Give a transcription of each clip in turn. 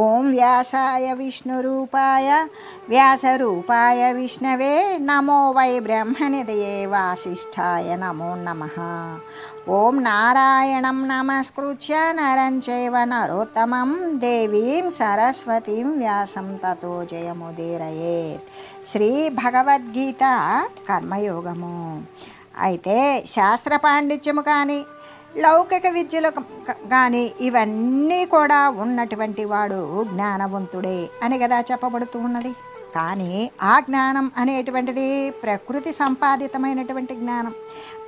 ఓం వ్యాసాయ విష్ణురూపాయ వ్యాసరూపాయ విష్ణవే నమో వై బ్రహ్మనిదయే వాసిష్ఠాయ నమో నమ. ఓం నారాయణం నమస్కృత్య నరం చైవ నరోత్తమం దేవీం సరస్వతీం వ్యాసం తతో జయముదీరయేత్ శ్రీ భగవద్గీత కర్మయోగము. అయితే శాస్త్ర పాండిత్యము కానీ లౌకిక విద్యలు కానీ ఇవన్నీ కూడా ఉన్నటువంటి వాడు జ్ఞానవంతుడే అని కదా చెప్పబడుతూ ఉన్నది. కానీ ఆ జ్ఞానం అనేటువంటిది ప్రకృతి సంపాదితమైనటువంటి జ్ఞానం.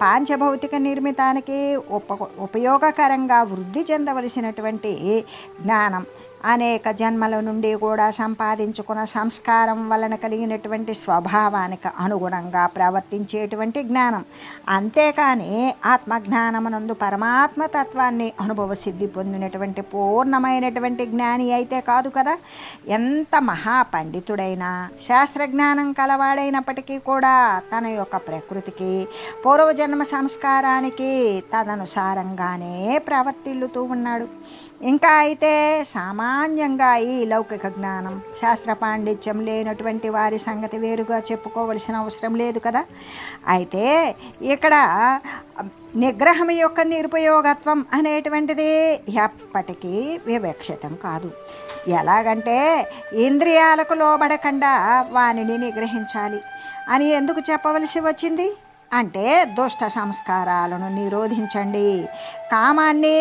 పాంచభౌతిక నిర్మితానికి ఉప ఉపయోగకరంగా వృద్ధి చెందవలసినటువంటి జ్ఞానం. అనేక జన్మల నుండి కూడా సంపాదించుకున్న సంస్కారం వలన కలిగినటువంటి స్వభావానికి అనుగుణంగా ప్రవర్తించేటువంటి జ్ఞానం. అంతేకాని ఆత్మజ్ఞానమునందు పరమాత్మ తత్వాన్ని అనుభవ సిద్ధి పొందినటువంటి పూర్ణమైనటువంటి జ్ఞాని అయితే కాదు కదా. ఎంత మహాపండితుడైనా శాస్త్రజ్ఞానం కలవాడైనప్పటికీ కూడా తన యొక్క ప్రకృతికి పూర్వజన్మ సంస్కారానికి తదనుసారంగానే ప్రవర్తిల్లుతూ ఉన్నాడు. ఇంకా అయితే సామాన్యంగా ఈ లౌకిక జ్ఞానం శాస్త్ర పాండిత్యం లేనటువంటి వారి సంగతి వేరుగా చెప్పుకోవలసిన అవసరం లేదు కదా? అయితే ఇక్కడ నిగ్రహం యొక్క నిరుపయోగత్వం అనేటువంటిది ఎప్పటికీ వివక్షితం కాదు. ఎలాగంటే ఇంద్రియాలకు లోబడకుండా వానిని నిగ్రహించాలి అని ఎందుకు చెప్పవలసి వచ్చింది? అంటే దుష్ట సంస్కారాలను నిరోధించండి. కామాన్ని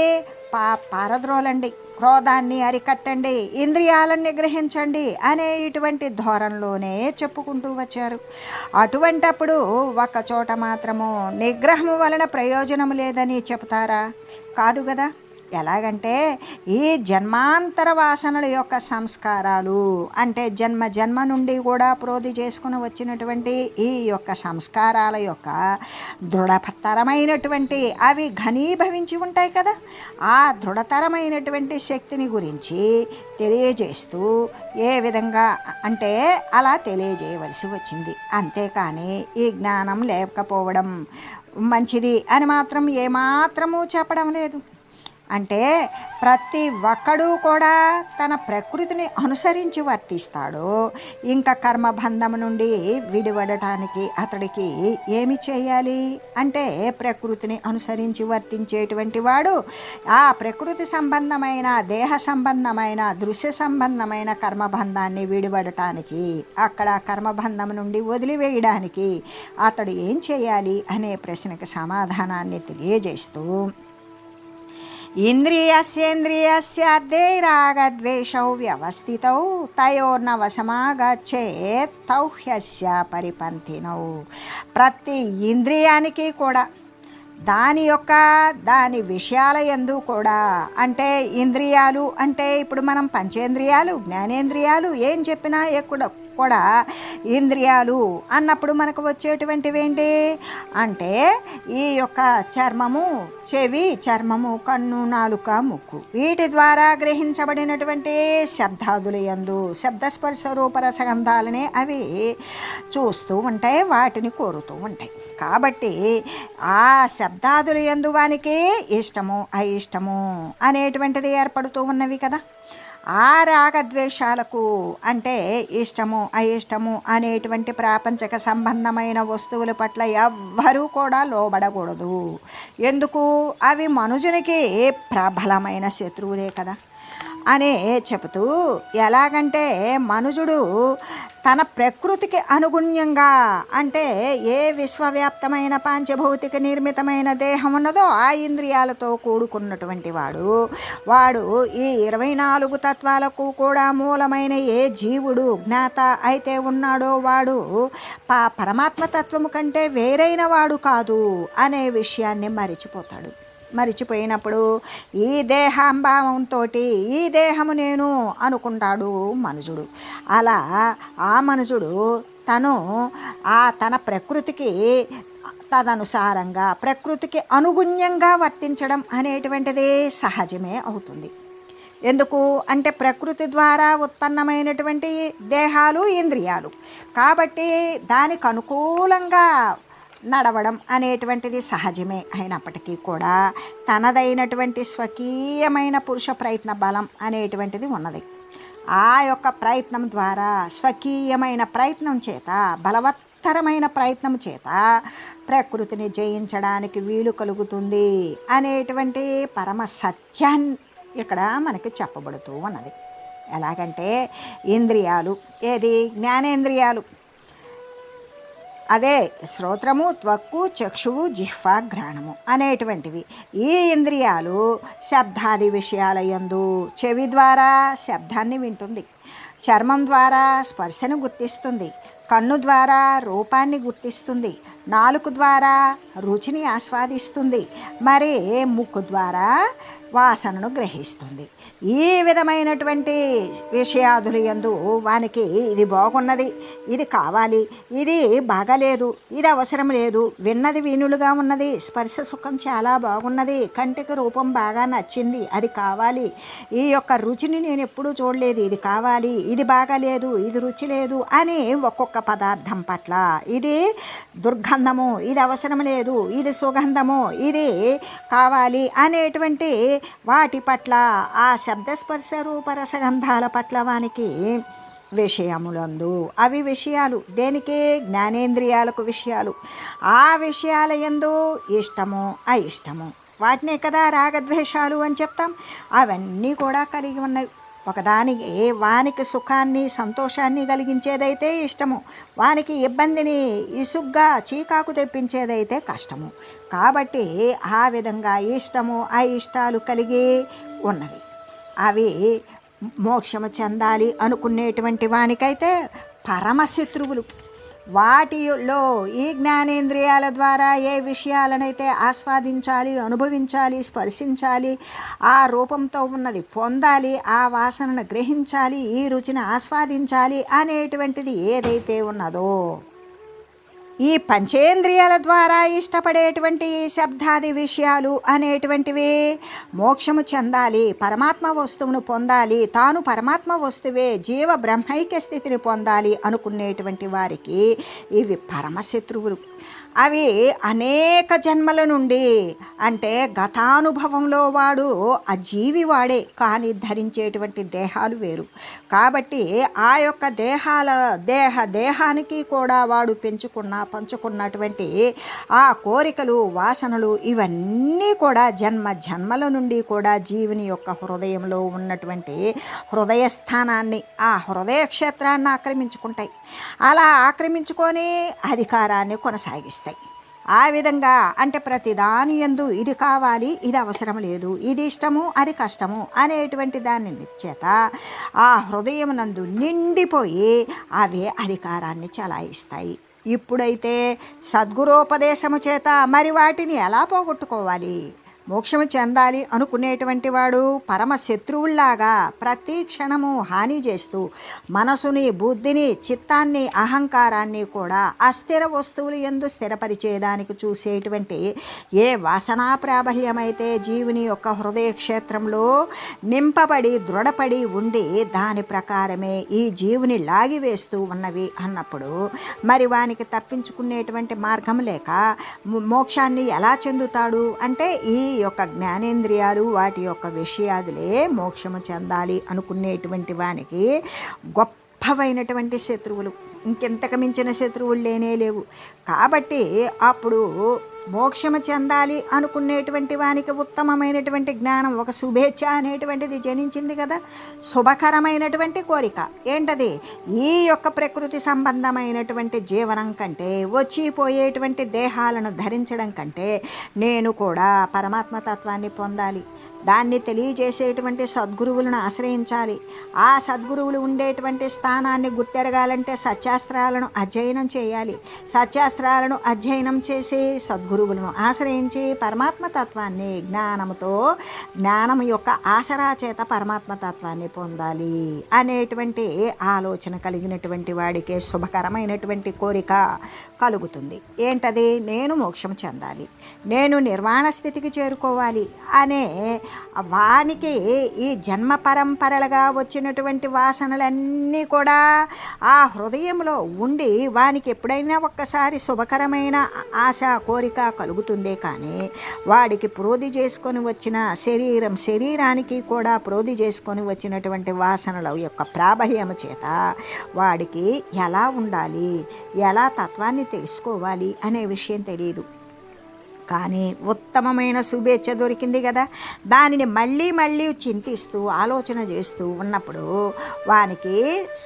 పా పారద్రోలండి. క్రోధాన్ని అరికట్టండి. ఇంద్రియాలను నిగ్రహించండి అనే ఇటువంటి ధోరణిలోనే చెప్పుకుంటూ వచ్చారు. అటువంటప్పుడు ఒక చోట మాత్రము నిగ్రహము వలన ప్రయోజనం లేదని చెప్తారా కాదు కదా? ఎలాగంటే ఈ జన్మాంతర వాసనల యొక్క సంస్కారాలు అంటే జన్మ జన్మ నుండి కూడా ప్రోధి చేసుకుని వచ్చినటువంటి ఈ యొక్క సంస్కారాల యొక్క దృఢతరమైనటువంటి అవి ఘనీభవించి ఉంటాయి కదా. ఆ దృఢతరమైనటువంటి శక్తిని గురించి తెలియజేస్తూ ఏ విధంగా అంటే అలా తెలియజేయవలసి వచ్చింది. అంతేకాని ఈ జ్ఞానం లేకపోవడం మంచిది అని మాత్రం ఏమాత్రము చెప్పడం లేదు. అంటే ప్రతి ఒక్కడూ కూడా తన ప్రకృతిని అనుసరించి వర్తిస్తాడు. ఇంకా కర్మబంధం నుండి విడిపడటానికి అతడికి ఏమి చేయాలి? అంటే ప్రకృతిని అనుసరించి వర్తించేటువంటి వాడు ఆ ప్రకృతి సంబంధమైన దేహ సంబంధమైన దృశ్య సంబంధమైన కర్మబంధాన్ని విడిపడటానికి అక్కడ కర్మబంధం నుండి వదిలివేయడానికి అతడు ఏం చేయాలి? అనే ప్రశ్నకి సమాధానాన్ని తెలియజేస్తూ ఇంద్రియస్యేంద్రియస్యాద్వైరాగద్వేషౌ వ్యవస్థితౌ తయోర్నవశమాగచ్చేత్ తౌ పరిపంథినౌ. ప్రతి ఇంద్రియానికి కూడా దాని యొక్క దాని విషయాల ఎందు కూడా అంటే ఇంద్రియాలు అంటే ఇప్పుడు మనం పంచేంద్రియాలు జ్ఞానేంద్రియాలు ఏం చెప్పినా ఎక్కడ కూడా ఇంద్రియాలు అన్నప్పుడు మనకు వచ్చేటువంటివి ఏంటి అంటే ఈ యొక్క చర్మము చెవి చర్మము కన్ను నాలుక ముక్కు. వీటి ద్వారా గ్రహించబడినటువంటి శబ్దాదుల యందు శబ్దస్పర్శ రూపరసగంధాలనే అవి చూస్తూ ఉంటాయి వాటిని కోరుతూ ఉంటాయి. కాబట్టి ఆ శబ్దాదుల ఎందు వానికి ఇష్టము అయిష్టము అనేటువంటిది ఏర్పడుతూ ఉన్నవి కదా. ఆ రాగద్వేషాలకు అంటే ఇష్టము అయిష్టము అనేటువంటి ప్రాపంచక సంబంధమైన వస్తువుల పట్ల ఎవ్వరూ కూడా లోబడకూడదు. ఎందుకు? అవి మనుజునికి ప్రబలమైన శత్రువులే కదా. అనే చెబుతూ ఎలాగంటే మనుజుడు తన ప్రకృతికి అనుగుణ్యంగా అంటే ఏ విశ్వవ్యాప్తమైన పాంచభౌతిక నిర్మితమైన దేహం ఉన్నదో ఆ ఇంద్రియాలతో కూడుకున్నటువంటి వాడు. వాడు ఈ ఇరవై నాలుగు తత్వాలకు కూడా మూలమైన ఏ జీవుడు జ్ఞాత అయితే ఉన్నాడో వాడు పా పరమాత్మ తత్వము కంటే వేరైన వాడు కాదు అనే విషయాన్ని మరిచిపోతాడు. మరిచిపోయినప్పుడు ఈ దేహాంభావంతో ఈ దేహము నేను అనుకుంటాడు మనుజుడు. అలా ఆ మనుజుడు తను ఆ తన ప్రకృతికి తదనుసారంగా ప్రకృతికి అనుగుణ్యంగా వర్తించడం అనేటువంటిది సహజమే అవుతుంది. ఎందుకు? అంటే ప్రకృతి ద్వారా ఉత్పన్నమైనటువంటి దేహాలు ఇంద్రియాలు. కాబట్టి దానికి అనుకూలంగా నడవడం అనేటువంటిది సహజమే అయినప్పటికీ కూడా తనదైనటువంటి స్వకీయమైన పురుష ప్రయత్న బలం అనేటువంటిది ఉన్నది. ఆ యొక్క ప్రయత్నం ద్వారా స్వకీయమైన ప్రయత్నం చేత బలవత్తరమైన ప్రయత్నం చేత ప్రకృతిని జయించడానికి వీలు కలుగుతుంది అనేటువంటి పరమ సత్యాన్ని ఇక్కడ మనకి చెప్పబడుతూ ఉన్నది. ఎలాగంటే ఇంద్రియాలు ఏది? జ్ఞానేంద్రియాలు. అదే శ్రోత్రము త్వక్కు చక్షువు జిహ్వా ఘ్రాణము అనేటువంటివి. ఈ ఇంద్రియాలు శబ్దాది విషయాలయందు చెవి ద్వారా శబ్దాన్ని వింటుంది. చర్మం ద్వారా స్పర్శను గుర్తిస్తుంది. కన్ను ద్వారా రూపాన్ని గుర్తిస్తుంది. నాలుగు ద్వారా రుచిని ఆస్వాదిస్తుంది మరి ముక్కు ద్వారా వాసనను గ్రహిస్తుంది. ఈ విధమైనటువంటి విషయాదులు ఎందు వానికి ఇది బాగున్నది ఇది కావాలి ఇది బాగలేదు ఇది అవసరం లేదు విన్నది వీణులుగా ఉన్నది స్పర్శ సుఖం చాలా బాగున్నది కంటికి రూపం బాగా నచ్చింది అది కావాలి. ఈ యొక్క రుచిని నేను ఎప్పుడూ చూడలేదు ఇది కావాలి ఇది బాగాలేదు ఇది రుచి లేదు అని ఒక్కొక్క పదార్థం పట్ల. ఇది గంధము ఇది అవసరం లేదు ఇది సుగంధము ఇది కావాలి అనేటువంటి వాటి పట్ల ఆ శబ్దస్పర్శ రూపరసగంధాల పట్ల వానికి విషయములందు. అవి విషయాలు దేనికి? జ్ఞానేంద్రియాలకు విషయాలు. ఆ విషయాల ఎందు ఇష్టము అయిష్టము. వాటినే కదా రాగద్వేషాలు అని చెప్తాం. అవన్నీ కూడా కలిగి ఉన్నాయి ఒకదానికి వానికి సుఖాన్ని సంతోషాన్ని కలిగించేదైతే ఇష్టము. వానికి ఇబ్బందిని ఇసుగ్గా చీకాకు తెప్పించేదైతే కష్టము. కాబట్టి ఆ విధంగా ఇష్టము ఆ ఇష్టాలు కలిగి ఉన్నవి. అవి మోక్షము చెందాలి అనుకునేటువంటి వానికైతే పరమశత్రువులు. వాటిలో ఈ జ్ఞానేంద్రియాల ద్వారా ఏ విషయాలనైతే ఆస్వాదించాలి అనుభవించాలి స్పర్శించాలి ఆ రూపంతో ఉన్నది పొందాలి ఆ వాసనను గ్రహించాలి ఈ రుచిని ఆస్వాదించాలి అనేటువంటిది ఏదైతే ఉన్నదో ఈ పంచేంద్రియాల ద్వారా ఇష్టపడేటువంటి శబ్దాది విషయాలు అనేటువంటివి మోక్షము చెందాలి పరమాత్మ వస్తువును పొందాలి తాను పరమాత్మ వస్తువే జీవ బ్రహ్మైక్య స్థితిని పొందాలి అనుకునేటువంటి వారికి ఇవి పరమశత్రువులు. అవి అనేక జన్మల నుండి అంటే గతానుభవంలో వాడు ఆ జీవి వాడే కానీ ధరించేటువంటి దేహాలు వేరు. కాబట్టి ఆ యొక్క దేహాల దేహ దేహానికి కూడా వాడు పెంచుకున్న పంచుకున్నటువంటి ఆ కోరికలు వాసనలు ఇవన్నీ కూడా జన్మ జన్మల నుండి కూడా జీవుని యొక్క హృదయంలో ఉన్నటువంటి హృదయ స్థానాన్ని ఆ హృదయ క్షేత్రాన్ని ఆక్రమించుకుంటాయి. అలా ఆక్రమించుకొని అధికారాన్ని కొనసాగిస్తాయి. ఆ విధంగా అంటే ప్రతి దాని ఎందు ఇది కావాలి ఇది అవసరం లేదు ఇది ఇష్టము అది కష్టము అనేటువంటి దాని చేత ఆ హృదయం నందు నిండిపోయి అవే అధికారాన్ని చలాయిస్తాయి. ఇప్పుడైతే సద్గురోపదేశము చేత మరి వాటిని ఎలా పోగొట్టుకోవాలి? మోక్షము చెందాలి అనుకునేటువంటి వాడు పరమ శత్రువుల్లాగా ప్రతి క్షణము హాని చేస్తూ మనసుని బుద్ధిని చిత్తాన్ని అహంకారాన్ని కూడా అస్థిర వస్తువులు ఎందు స్థిరపరిచేదానికి చూసేటువంటి ఏ వాసనా ప్రాబల్యమైతే జీవుని యొక్క హృదయ క్షేత్రంలో నింపబడి దృఢపడి ఉండి దాని ప్రకారమే ఈ జీవుని లాగివేస్తూ ఉన్నవి అన్నప్పుడు మరి వానికి తప్పించుకునేటువంటి మార్గం లేక మోక్షాన్ని ఎలా చెందుతాడు? అంటే ఈ యొక్క జ్ఞానేంద్రియాలు వాటి యొక్క విషయాదులే మోక్షము చెందాలి అనుకునేటువంటి వానికి గొప్పవైనటువంటి శత్రువులు. ఇంకెంతకు మించిన శత్రువులు లేనే లేవు. కాబట్టి అప్పుడు మోక్షము చెందాలి అనుకునేటువంటి వానికి ఉత్తమమైనటువంటి జ్ఞానం ఒక శుభేచ్ఛ అనేటువంటిది జనించింది కదా. శుభకరమైనటువంటి కోరిక. ఏంటది? ఈ యొక్క ప్రకృతి సంబంధమైనటువంటి జీవనం కంటే వచ్చిపోయేటువంటి దేహాలను ధరించడం కంటే నేను కూడా పరమాత్మ తత్వాన్ని పొందాలి. దాన్ని తెలియజేసేటువంటి సద్గురువులను ఆశ్రయించాలి. ఆ సద్గురువులు ఉండేటువంటి స్థానాన్ని గుర్తెరగాలంటే సత్యాస్త్రాలను అధ్యయనం చేయాలి. సత్యాస్త్రాలను అధ్యయనం చేసి సద్గురు గురువులను ఆశ్రయించి పరమాత్మ తత్వాన్ని జ్ఞానముతో జ్ఞానం యొక్క ఆసరా చేత పరమాత్మ తత్వాన్ని పొందాలి అనేటువంటి ఆలోచన కలిగినటువంటి వాడికే శుభకరమైనటువంటి కోరిక కలుగుతుంది. ఏంటది? నేను మోక్షం చెందాలి. నేను నిర్వాణ స్థితికి చేరుకోవాలి అనే వానికి ఈ జన్మ పరంపరలుగా వచ్చినటువంటి వాసనలన్నీ కూడా ఆ హృదయంలో ఉండి వానికి ఎప్పుడైనా ఒక్కసారి శుభకరమైన ఆశ కోరిక కలుగుతుందే కానీ వాడికి ప్రోధి చేసుకొని వచ్చిన శరీరం శరీరానికి కూడా ప్రోధి చేసుకొని వచ్చినటువంటి వాసనల యొక్క ప్రాబల్యము చేత వాడికి ఎలా ఉండాలి ఎలా తత్వాన్ని తెలుసుకోవాలి అనే విషయం తెలియదు కానీ ఉత్తమమైన శుభేచ్ఛ దొరికింది కదా. దానిని మళ్ళీ మళ్ళీ చింతిస్తూ ఆలోచన చేస్తూ ఉన్నప్పుడు వానికి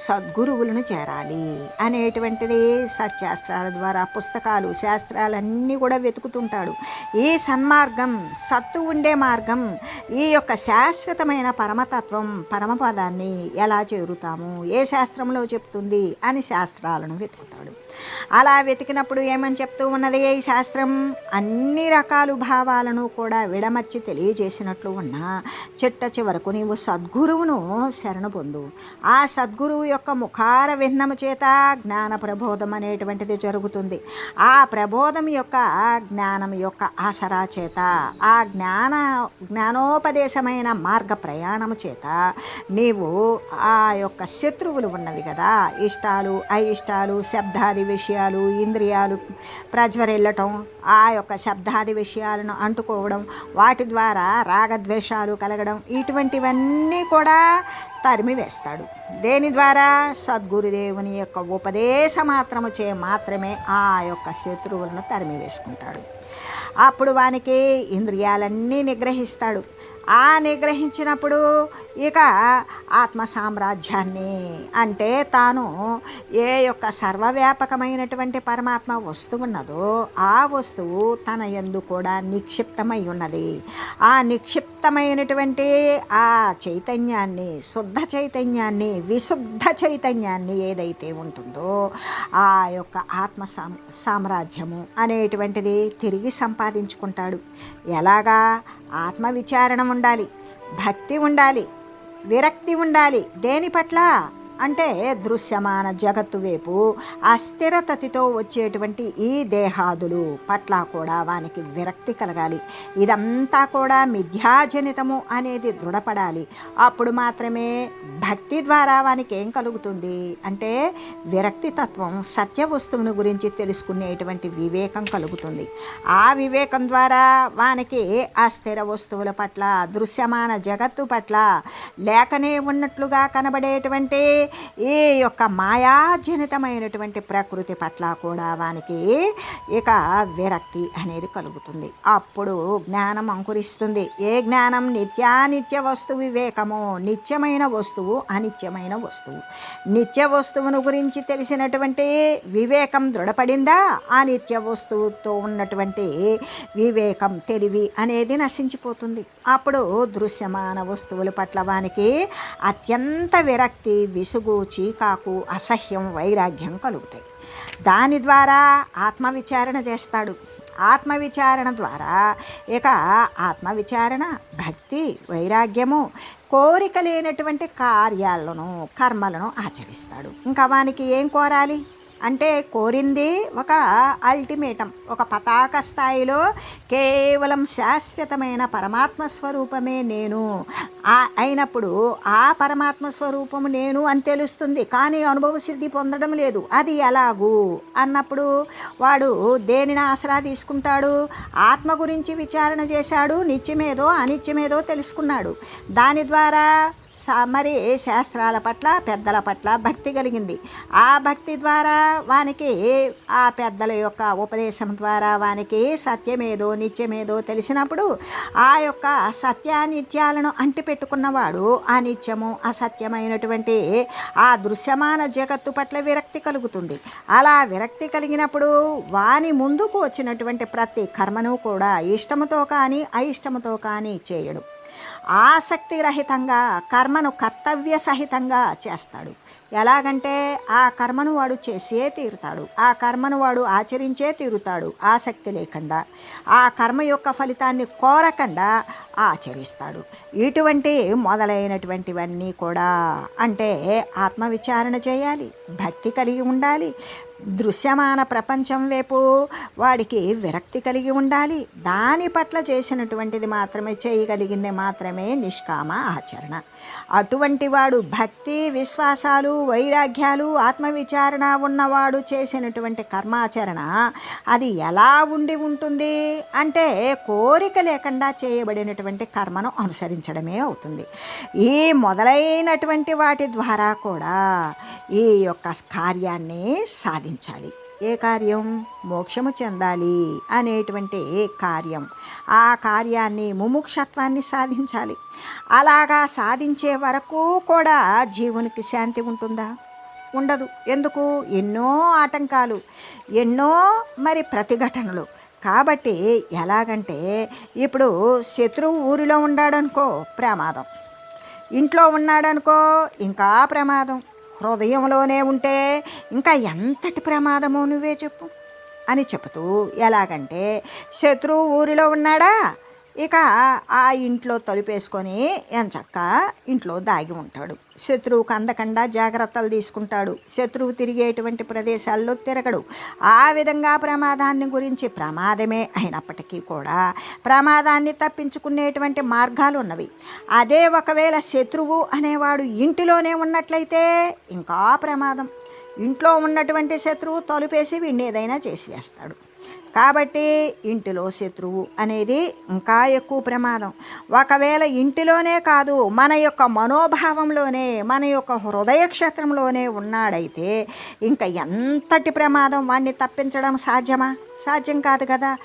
సద్గురువులను చేరాలి అనేటువంటిది సత్శాస్త్రాల ద్వారా పుస్తకాలు శాస్త్రాలన్నీ కూడా వెతుకుతుంటాడు. ఈ సన్మార్గం సత్తు ఉండే మార్గం ఈ యొక్క శాశ్వతమైన పరమతత్వం పరమపదాన్ని ఎలా చేరుతాము ఏ శాస్త్రంలో చెప్తుంది అని శాస్త్రాలను వెతుకుతాడు. అలా వెతికినప్పుడు ఏమని చెప్తూ ఉన్నది ఈ శాస్త్రం? అన్ని రకాల భావాలను కూడా విడమర్చి తెలియజేసినట్లు ఉన్న చిట్ట చివరకు నీవు సద్గురువును శరణు పొందు. ఆ సద్గురువు యొక్క ముఖార విన్నము చేత జ్ఞాన ప్రబోధం అనేటువంటిది జరుగుతుంది. ఆ ప్రబోధం యొక్క జ్ఞానం యొక్క ఆసరా చేత ఆ జ్ఞాన జ్ఞానోపదేశమైన మార్గ ప్రయాణము చేత నీవు ఆ యొక్క శత్రువులు ఉన్నవి కదా. ఇష్టాలు అయిష్టాలు శబ్దాది విషయాలు ఇంద్రియాలు ప్రజ్వరిల్లటం ఆ యొక్క శబ్దాది విషయాలను అంటుకోవడం వాటి ద్వారా రాగద్వేషాలు కలగడం ఇటువంటివన్నీ కూడా తరిమి వేస్తాడు దేని ద్వారా? సద్గురుదేవుని యొక్క ఉపదేశ మాత్రము చే మాత్రమే ఆ యొక్క శత్రువులను తరిమి వేసుకుంటాడు అప్పుడు వానికి ఇంద్రియాలన్నీ నిగ్రహిస్తాడు. ఆ నిగ్రహించినప్పుడు ఇక ఆత్మ సామ్రాజ్యాన్ని అంటే తాను ఏ యొక్క సర్వవ్యాపకమైనటువంటి పరమాత్మ వస్తువు ఉన్నదో ఆ వస్తువు తన ఎందు కూడా నిక్షిప్తమై ఉన్నది. ఆ నిక్షిప్తమైనటువంటి ఆ చైతన్యాన్ని శుద్ధ చైతన్యాన్ని విశుద్ధ చైతన్యాన్ని ఏదైతే ఉంటుందో ఆ యొక్క ఆత్మ సామ్ సామ్రాజ్యము అనేటువంటిది తిరిగి సంపాదించుకుంటాడు. ఎలాగా? ఆత్మ విచారణ ఉండాలి భక్తి ఉండాలి విరక్తి ఉండాలి దేని పట్ల? అంటే దృశ్యమాన జగత్తు వైపు అస్థిరతతితో వచ్చేటువంటి ఈ దేహాదులు పట్ల కూడా వానికి విరక్తి కలగాలి. ఇదంతా కూడా మిథ్యాజనితము అనేది దృఢపడాలి. అప్పుడు మాత్రమే భక్తి ద్వారా వానికి ఏం కలుగుతుంది? అంటే విరక్తి తత్వం సత్య వస్తువును గురించి తెలుసుకునేటువంటి వివేకం కలుగుతుంది. ఆ వివేకం ద్వారా వానికి అస్థిర వస్తువుల పట్ల దృశ్యమాన జగత్తు పట్ల లేకనే ఉన్నట్లుగా కనబడేటువంటి ఈ యొక్క మాయాజనితమైనటువంటి ప్రకృతి పట్ల కూడా వానికి ఇక విరక్తి అనేది కలుగుతుంది. అప్పుడు జ్ఞానం అంకురిస్తుంది. ఏ జ్ఞానం? నిత్యానిత్య వస్తు వివేకము. నిత్యమైన వస్తువు అనిత్యమైన వస్తువు. నిత్య వస్తువును గురించి తెలిసినటువంటి వివేకం దృఢపడిందా? ఆ నిత్య వస్తువుతో ఉన్నటువంటి వివేకం తెలివి అనేది నశించిపోతుంది. అప్పుడు దృశ్యమాన వస్తువుల పట్ల వానికి అత్యంత విరక్తి విసుగు చీకాకు అసహ్యం వైరాగ్యం కలుగుతాయి. దాని ద్వారా ఆత్మవిచారణ చేస్తాడు. ఆత్మవిచారణ ద్వారా ఇక ఆత్మవిచారణ భక్తి వైరాగ్యము కోరిక లేనటువంటి కార్యాలను కర్మలను ఆచరిస్తాడు. ఇంకా వానికి ఏం కోరాలి? అంటే కోరింది ఒక అల్టిమేటం ఒక పతాక స్థాయిలో కేవలం శాశ్వతమైన పరమాత్మ స్వరూపమే నేను. అయినప్పుడు ఆ పరమాత్మ స్వరూపము నేను అని తెలుస్తుంది. కానీ అనుభవ సిద్ధి పొందడం లేదు. అది ఎలాగూ? అన్నప్పుడు వాడు దేనిని ఆసరా తీసుకుంటాడు? ఆత్మ గురించి విచారణ చేశాడు నిత్యమేదో అనిత్యమేదో తెలుసుకున్నాడు. దాని ద్వారా మరి శాస్త్రాల పట్ల పెద్దల పట్ల భక్తి కలిగింది. ఆ భక్తి ద్వారా వానికి ఆ పెద్దల యొక్క ఉపదేశం ద్వారా వానికి సత్యమేదో నిత్యమేదో తెలిసినప్పుడు ఆ యొక్క సత్యానిత్యాలను అంటిపెట్టుకున్నవాడు ఆ నిత్యము అసత్యమైనటువంటి ఆ దృశ్యమాన జగత్తు పట్ల విరక్తి కలుగుతుంది. అలా విరక్తి కలిగినప్పుడు వాని ముందుకు వచ్చినటువంటి ప్రతి కర్మను కూడా ఇష్టముతో కానీ అయిష్టముతో కానీ చేయడు. ఆసక్తి రహితంగా కర్మను కర్తవ్య సహితంగా చేస్తాడు. ఎలాగంటే ఆ కర్మను వాడు చేసే తీరుతాడు. ఆ కర్మను వాడు ఆచరించే తీరుతాడు. ఆసక్తి లేకుండా ఆ కర్మ యొక్క ఫలితాన్ని కోరకుండా ఆచరిస్తాడు. ఇటువంటి మొదలైనటువంటివన్నీ కూడా అంటే ఆత్మవిచారణ చేయాలి. భక్తి కలిగి ఉండాలి. దృశ్యమాన ప్రపంచం వైపు వాడికి విరక్తి కలిగి ఉండాలి. దాని పట్ల చేసినటువంటిది మాత్రమే చేయగలిగింది మాత్రమే నిష్కామ ఆచరణ. అటువంటి వాడు భక్తి విశ్వాసాలు వైరాగ్యాలు ఆత్మవిచారణ ఉన్నవాడు చేసినటువంటి కర్మాచరణ అది ఎలా ఉండి ఉంటుంది అంటే కోరిక లేకుండా చేయబడినటువంటి కర్మను అనుసరించడమే అవుతుంది. ఈ మొదలైనటువంటి వాటి ద్వారా కూడా ఈ యొక్క కార్యాన్ని సాధించాలి. ఏ కార్యం? మోక్షము చెందాలి అనేటువంటి కార్యం. ఆ కార్యాన్ని ముముక్షత్వాన్ని సాధించాలి. అలాగా సాధించే వరకు కూడా జీవునికి శాంతి ఉంటుందా? ఉండదు. ఎందుకు? ఎన్నో ఆటంకాలు ఎన్నో మరి ప్రతిఘటనలు. కాబట్టి ఎలాగంటే ఇప్పుడు శత్రువు ఊరిలో ఉన్నాడనుకో ప్రమాదం. ఇంట్లో ఉన్నాడనుకో ఇంకా ప్రమాదం. హృదయంలోనే ఉంటే ఇంకా ఎంతటి ప్రమాదమో నువ్వే చెప్పు అని చెబుతూ ఎలాగంటే శత్రువు ఊరిలో ఉన్నాడా? ఇక ఆ ఇంట్లో తలుపేసుకొని ఎంచక్క ఇంట్లో దాగి ఉంటాడు. శత్రువుకు అందకుండా జాగ్రత్తలు తీసుకుంటాడు. శత్రువు తిరిగేటువంటి ప్రదేశాల్లో తిరగడు. ఆ విధంగా ప్రమాదాన్ని గురించి ప్రమాదమే అయినప్పటికీ కూడా ప్రమాదాన్ని తప్పించుకునేటువంటి మార్గాలు ఉన్నవి. అదే ఒకవేళ శత్రువు అనేవాడు ఇంటిలోనే ఉన్నట్లయితే ఇంకా ప్రమాదం. ఇంట్లో ఉన్నటువంటి శత్రువు తలుపేసి వీడిని ఏదైనా చేసి వేస్తాడు కాబట్టి ఇంటిలో శత్రువు అనేది ఇంకా ఎక్కువ ప్రమాదం. ఒకవేళ ఇంటిలోనే కాదు మన యొక్క మనోభావంలోనే మన యొక్క హృదయ క్షేత్రంలోనే ఉన్నాడైతే ఇంకా ఎంతటి ప్రమాదం వాడిని తప్పించడం సాధ్యమా? సాధ్యం కాదు కదా.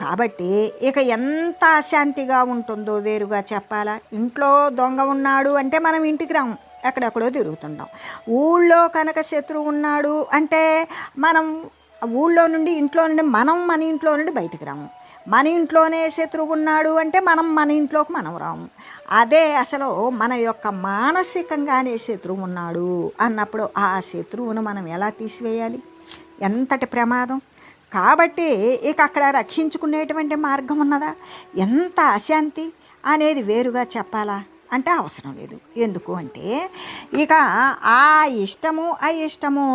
కాబట్టి ఇక ఎంత అశాంతిగా ఉంటుందో వేరుగా చెప్పాలా? ఇంట్లో దొంగ ఉన్నాడు అంటే మనం ఇంటికి రాము ఎక్కడెక్కడో తిరుగుతుంటాం. ఊళ్ళో కనుక శత్రువు ఉన్నాడు అంటే మనం ఊళ్ళో నుండి ఇంట్లో నుండి మనం మన ఇంట్లో నుండి బయటికి రాము. మన ఇంట్లోనే శత్రువు ఉన్నాడు అంటే మనం మన ఇంట్లోకి మనం రాము. అదే అసలు మన యొక్క మానసికంగానే శత్రువు ఉన్నాడు అన్నప్పుడు ఆ శత్రువును మనం ఎలా తీసివేయాలి? ఎంతటి ప్రమాదం? కాబట్టి ఇక అక్కడ రక్షించుకునేటువంటి మార్గం ఉన్నదా? ఎంత అశాంతి అనేది వేరుగా చెప్పాలా? అంటే అవసరం లేదు. ఎందుకు అంటే ఇక ఆ ఇష్టము అయిష్టము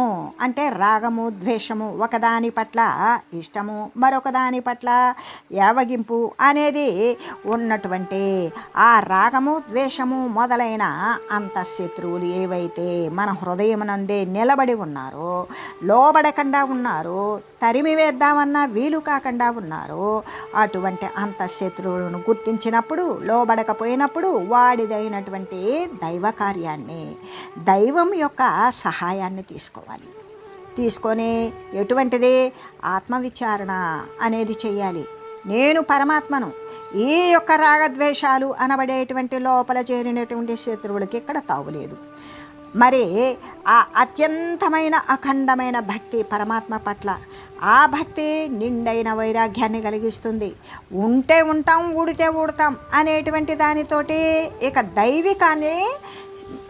అంటే రాగము ద్వేషము ఒకదాని పట్ల ఇష్టము మరొక దాని పట్ల యావగింపు అనేది ఉన్నటువంటి ఆ రాగము ద్వేషము మొదలైన అంతఃశత్రువులు ఏవైతే మన హృదయమునందే నిలబడి ఉన్నారో లోబడకుండా ఉన్నారో తరిమి వేద్దామన్నా వీలు కాకుండా ఉన్నారో అటువంటి అంతఃశత్రువులను గుర్తించినప్పుడు లోబడకపోయినప్పుడు వాడి వాడిదైనటువంటి దైవ కార్యాన్ని దైవం యొక్క సహాయాన్ని తీసుకోవాలి. తీసుకొని ఎటువంటిది? ఆత్మవిచారణ అనేది చేయాలి. నేను పరమాత్మను ఈ యొక్క రాగద్వేషాలు అనబడేటువంటి లోపల చేరినటువంటి శత్రువులకి ఇక్కడ తావులేదు మరి ఆ అత్యంతమైన అఖండమైన భక్తి పరమాత్మ పట్ల ఆ భక్తి నిండైన వైరాగ్యాన్ని కలిగిస్తుంది. ఉంటే ఉంటాం ఊడితే ఊడతాం అనేటువంటి దానితోటి ఇక దైవికాన్ని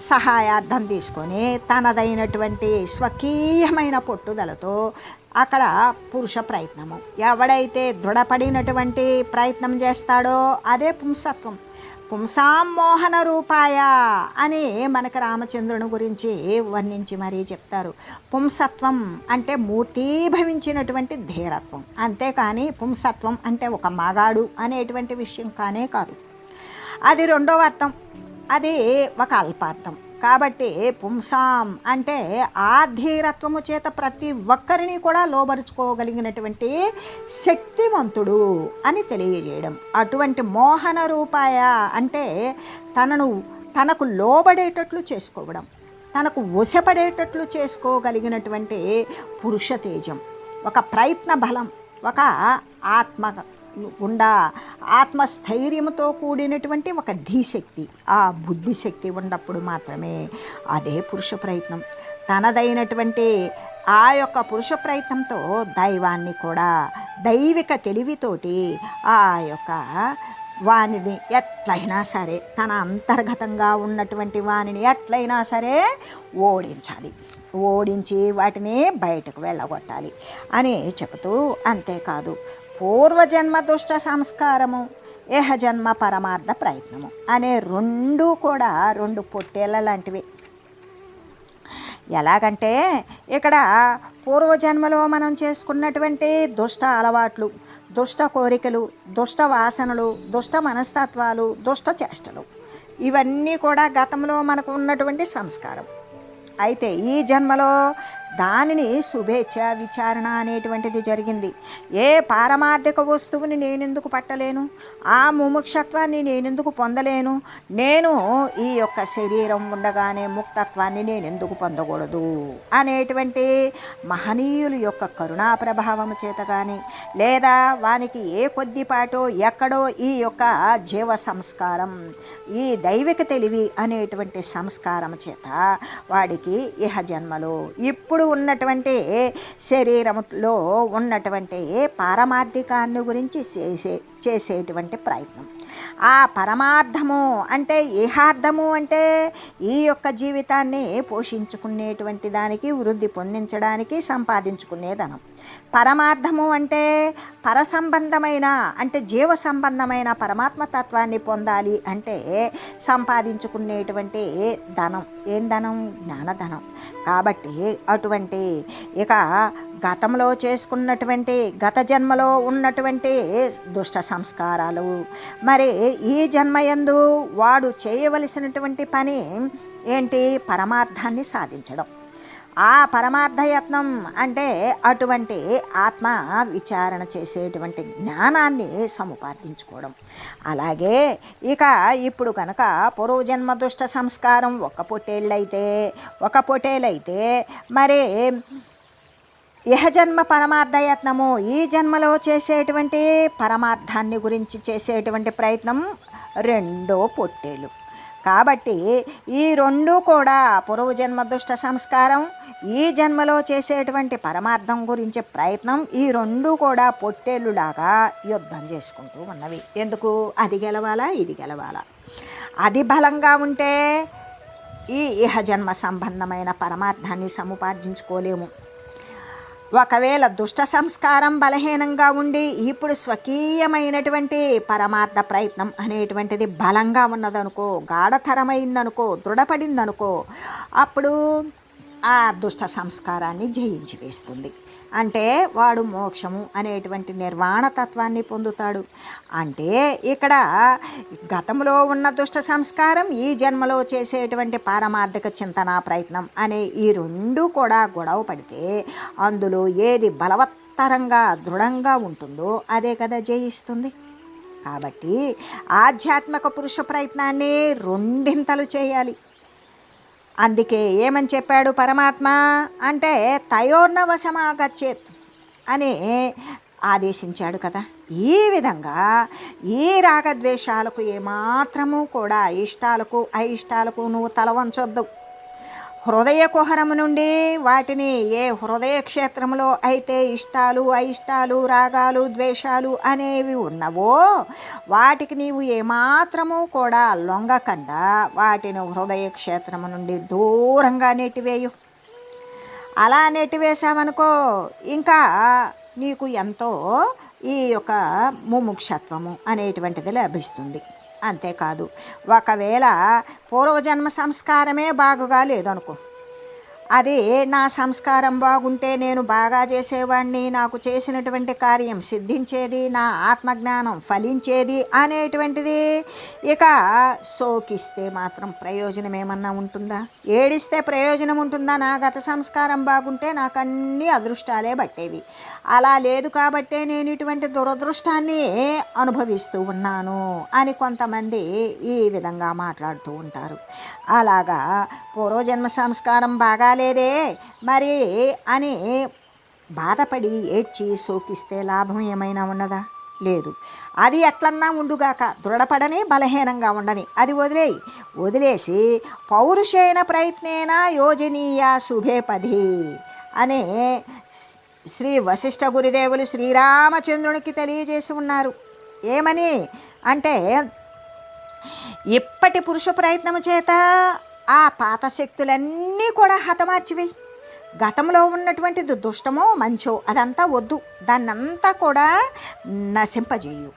సహాయార్థం తీసుకొని తనదైనటువంటి స్వకీయమైన పట్టుదలతో అక్కడ పురుష ప్రయత్నము. ఎవడైతే దృఢపడినటువంటి ప్రయత్నం చేస్తాడో అదే పుంసత్వం. పుంసామోహన రూపాయ అని మనకు రామచంద్రుని గురించి వర్ణించి మరీ చెప్తారు. పుంసత్వం అంటే మూర్తీభవించినటువంటి ధీరత్వం. అంతేకాని పుంసత్వం అంటే ఒక మగాడు అనేటువంటి విషయం కానే కాదు. అది రెండవ అర్థం. అది ఒక అల్పార్థం. కాబట్టి పుంసాం అంటే ఆధీరత్వము చేత ప్రతి ఒక్కరిని కూడా లోబరుచుకోగలిగినటువంటి శక్తివంతుడు అని తెలియజేయడం. అటువంటి మోహన రూపాయ అంటే తనను తనకు లోబడేటట్లు చేసుకోవడం. తనకు వశపడేటట్లు చేసుకోగలిగినటువంటి పురుష తేజం. ఒక ప్రయత్న బలం ఒక ఆత్మ గుండా ఆత్మస్థైర్యంతో కూడినటువంటి ఒక ధీశక్తి ఆ బుద్ధిశక్తి ఉన్నప్పుడు మాత్రమే అదే పురుష ప్రయత్నం. తనదైనటువంటి ఆ యొక్క పురుష ప్రయత్నంతో దైవాన్ని కూడా దైవిక తెలివితోటి ఆ యొక్క వానిని ఎట్లయినా సరే తన అంతర్గతంగా ఉన్నటువంటి వానిని ఎట్లయినా సరే ఓడించాలి. ఓడించి వాటిని బయటకు వెళ్ళగొట్టాలి అని చెబుతూ అంతేకాదు. పూర్వజన్మ దుష్ట సంస్కారము ఏహజన్మ పరమార్థ ప్రయత్నము అనే రెండు కూడా రెండు పొట్టేళ్ళ లాంటివి. ఎలాగంటే ఇక్కడ పూర్వజన్మలో మనం చేసుకున్నటువంటి దుష్ట అలవాట్లు దుష్ట కోరికలు దుష్ట వాసనలు దుష్ట మనస్తత్వాలు దుష్ట చేష్టలు ఇవన్నీ కూడా గతంలో మనకు ఉన్నటువంటి సంస్కారం. అయితే ఈ జన్మలో దానిని శుభేచ్ఛ విచారణ అనేటువంటిది జరిగింది. ఏ పారమార్థిక వస్తువుని నేనెందుకు పట్టలేను? ఆ ముముక్షత్వాన్ని నేనెందుకు పొందలేను? నేను ఈ యొక్క శరీరం ఉండగానే ముక్తత్వాన్ని నేనెందుకు పొందకూడదు? అనేటువంటి మహనీయుల యొక్క కరుణా ప్రభావం చేత కానీ లేదా వానికి ఏ కొద్దిపాటో ఎక్కడో ఈ యొక్క జీవ సంస్కారం ఈ దైవిక తెలివి అనేటువంటి సంస్కారం చేత వాడికి ఇహ జన్మలో ఇప్పుడు ఉన్నటువంటి శరీరంలో ఉన్నటువంటి పారమార్థికాన్ని గురించి చేసే చేసేటువంటి ప్రయత్నం. ఆ పరమార్థము అంటే ఇహార్థము అంటే ఈ యొక్క జీవితాన్ని పోషించుకునేటువంటి దానికి వృద్ధి పొందించడానికి సంపాదించుకునే ధనం. పరమార్థము అంటే పర సంబంధమైన అంటే జీవ సంబంధమైన పరమాత్మ తత్వాన్ని పొందాలి అంటే సంపాదించుకునేటువంటి ధనం ఏం ధనం? జ్ఞానధనం. కాబట్టి అటువంటి ఇక గతంలో చేసుకున్నటువంటి గత జన్మలో ఉన్నటువంటి దుష్ట సంస్కారాలు. మరి ఈ జన్మయందు వాడు చేయవలసినటువంటి పని ఏంటి? పరమార్థాన్ని సాధించడం. ఆ పరమార్థయత్నం అంటే అటువంటి ఆత్మ విచారణ చేసేటువంటి జ్ఞానాన్ని సముపార్జించుకోవడం. అలాగే ఇక ఇప్పుడు కనుక పూర్వజన్మ దుష్ట సంస్కారం ఒక పొట్టేళ్ళైతే ఒక పొట్టేలైతే మరి ఇహజన్మ పరమార్థయత్నము ఈ జన్మలో చేసేటువంటి పరమార్థాన్ని గురించి చేసేటువంటి ప్రయత్నం రెండో పొట్టేలు. కాబట్టి ఈ రెండు కూడా పూర్వజన్మ దుష్ట సంస్కారం ఈ జన్మలో చేసేటువంటి పరమార్థం గురించి ప్రయత్నం ఈ రెండు కూడా పొట్టేళ్ళులాగా యుద్ధం చేసుకుంటూ ఉన్నవి. ఎందుకు? అది గెలవాలా? ఇది గెలవాలా? అది బలంగా ఉంటే ఈ ఇహజన్మ సంబంధమైన పరమార్థాన్ని సముపార్జించుకోలేము. ఒకవేళ దుష్ట సంస్కారం బలహీనంగా ఉండి ఇప్పుడు స్వకీయమైనటువంటి పరమార్థ ప్రయత్నం అనేటువంటిది బలంగా ఉన్నదనుకో గాఢతరమైందనుకో దృఢపడిందనుకో అప్పుడు ఆ దుష్ట సంస్కారాన్ని జయించి వేస్తుంది అంటే వాడు మోక్షము అనేటువంటి నిర్వాణ తత్వాన్ని పొందుతాడు. అంటే ఇక్కడ గతంలో ఉన్న దుష్ట సంస్కారం ఈ జన్మలో చేసేటువంటి పారమార్థిక చింతన ప్రయత్నం అనే ఈ రెండు కూడా గొడవ పడితే అందులో ఏది బలవత్తరంగా దృఢంగా ఉంటుందో అదే కదా జయిస్తుంది. కాబట్టి ఆధ్యాత్మిక పురుష ప్రయత్నాన్ని రెండింతలు చేయాలి. అందుకే ఏమని చెప్పాడు పరమాత్మ? అంటే తయోర్నవశమాగచ్చేత్ అని ఆదేశించాడు కదా. ఈ విధంగా ఈ రాగద్వేషాలకు ఏమాత్రము కూడా ఇష్టాలకు అయిష్టాలకు నువ్వు తల వంచొద్దు. హృదయ కుహరము నుండి వాటిని ఏ హృదయ క్షేత్రంలో అయితే ఇష్టాలు అయిష్టాలు రాగాలు ద్వేషాలు అనేవి ఉన్నవో వాటికి నీవు ఏమాత్రము కూడా లొంగకుండా. వాటిని హృదయ క్షేత్రము నుండి దూరంగా నెట్టివేయు. అలా నెట్టివేశామనుకో ఇంకా నీకు ఎంతో ఈ యొక్క ముముక్షత్వము అనేటువంటిది లభిస్తుంది. అంతేకాదు. ఒకవేళ పూర్వజన్మ సంస్కారమే బాగుగా లేదనుకో అది నా సంస్కారం బాగుంటే నేను బాగా చేసేవాడిని నాకు చేసినటువంటి కార్యం సిద్ధించేది నా ఆత్మజ్ఞానం ఫలించేది అనేటువంటిది ఇక సోకిస్తే మాత్రం ప్రయోజనం ఏమన్నా ఉంటుందా? ఏడిస్తే ప్రయోజనం ఉంటుందా? నా గత సంస్కారం బాగుంటే నాకు అన్ని అదృష్టాలే పట్టేవి. అలా లేదు కాబట్టే నేను ఇటువంటి దురదృష్టాన్ని అనుభవిస్తూ ఉన్నాను అని కొంతమంది ఈ విధంగా మాట్లాడుతూ ఉంటారు. అలాగా పూర్వజన్మ సంస్కారం బాగాలేదే మరి అని బాధపడి ఏడ్చి సోకిస్తే లాభం ఏమైనా ఉన్నదా? లేదు. అది ఎట్లన్నా ఉండుగాక దృఢపడని బలహీనంగా ఉండని. అది వదిలేయి. వదిలేసి పౌరుషైన ప్రయత్నేన యోజనీయ శుభే పది అనే శ్రీ వశిష్ఠ గురుదేవులు శ్రీరామచంద్రునికి తెలియజేసి ఉన్నారు. ఏమని? అంటే ఇప్పటి పురుష ప్రయత్నము చేత ఆ పాత శక్తులన్నీ కూడా హతమార్చివి. గతంలో ఉన్నటువంటి దుష్టమో మంచో అదంతా వద్దు. దాన్నంతా కూడా నశింపజేయు.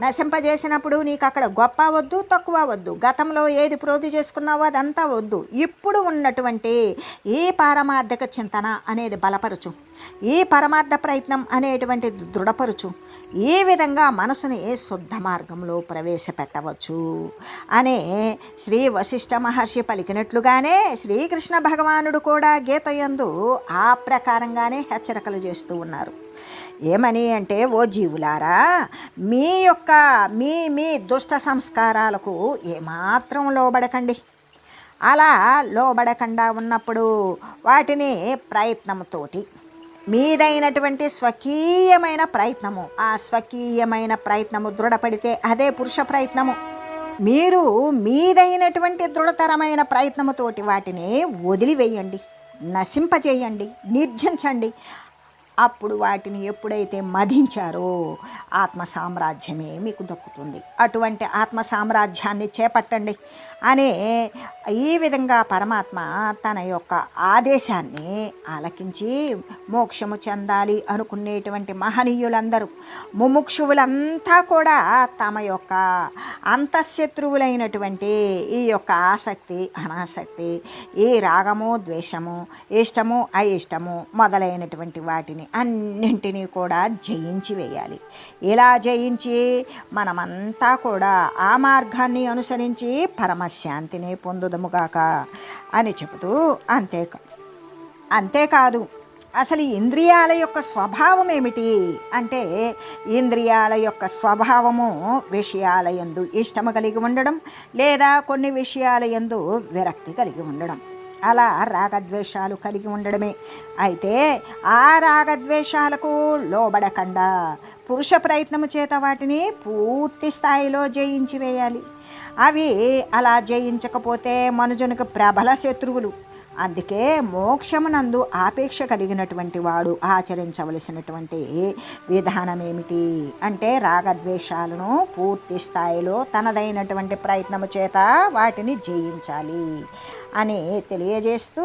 నశింపజేసినప్పుడు నీకు అక్కడ గొప్ప వద్దు తక్కువ వద్దు. గతంలో ఏది ప్రోధి చేసుకున్నావో అదంతా వద్దు. ఇప్పుడు ఉన్నటువంటి ఈ పారమార్థిక చింతన అనేది బలపరచు. ఈ పరమార్థ ప్రయత్నం అనేటువంటిది దృఢపరచు. ఈ విధంగా మనసుని శుద్ధ మార్గంలో ప్రవేశపెట్టవచ్చు అనే శ్రీ వశిష్ఠ మహర్షి పలికినట్లుగానే శ్రీకృష్ణ భగవానుడు కూడా గీతయందు ఆ ప్రకారంగానే హెచ్చరికలు చేస్తూ ఉన్నారు. ఏమని అంటే ఓ జీవులారా మీ యొక్క మీ మీ దుష్ట సంస్కారాలకు ఏమాత్రం లోబడకండి. అలా లోబడకుండా ఉన్నప్పుడు వాటిని ప్రయత్నంతోటి మీదైనటువంటి స్వకీయమైన ప్రయత్నము. ఆ స్వకీయమైన ప్రయత్నము దృఢపడితే అదే పురుష ప్రయత్నము. మీరు మీదైనటువంటి దృఢతరమైన ప్రయత్నముతోటి వాటిని వదిలివేయండి. నశింపజేయండి. నిర్జించండి. అప్పుడు వాటిని ఎప్పుడైతే మధించారో ఆత్మ సామ్రాజ్యమే మీకు దక్కుతుంది. అటువంటి ఆత్మ సామ్రాజ్యాన్ని చేపట్టండి. అనే ఈ విధంగా పరమాత్మ తన యొక్క ఆదేశాన్ని ఆలకించి మోక్షము చెందాలి అనుకునేటువంటి మహనీయులందరూ ముముక్షువులంతా కూడా తమ యొక్క అంతఃశత్రువులైనటువంటి ఈ యొక్క ఆసక్తి అనాసక్తి ఈ రాగము ద్వేషము ఇష్టము అయిష్టము మొదలైనటువంటి వాటిని అన్నింటినీ కూడా జయించి వేయాలి. ఇలా జయించి మనమంతా కూడా ఆ మార్గాన్ని అనుసరించి శాంతిని పొందుదముగాక అని చెబుతూ అంతే అంతేకాదు అసలు ఇంద్రియాల యొక్క స్వభావం ఏమిటి? అంటే ఇంద్రియాల యొక్క స్వభావము విషయాల యందు ఇష్టము కలిగి ఉండడం లేదా కొన్ని విషయాల యందు విరక్తి కలిగి ఉండడం. అలా రాగద్వేషాలు కలిగి ఉండడమే. అయితే ఆ రాగద్వేషాలకు లోబడకుండా పురుష ప్రయత్నము చేత వాటిని పూర్తి స్థాయిలో జయించి వేయాలి. అవి అలా జయించకపోతే మనుజునికి ప్రబల శత్రువులు. అందుకే మోక్షమునందు ఆపేక్ష కలిగినటువంటి వాడు ఆచరించవలసినటువంటి విధానం ఏమిటి అంటే రాగద్వేషాలను పూర్తి స్థాయిలో తనదైనటువంటి ప్రయత్నము చేత వాటిని జయించాలి అని తెలియజేస్తూ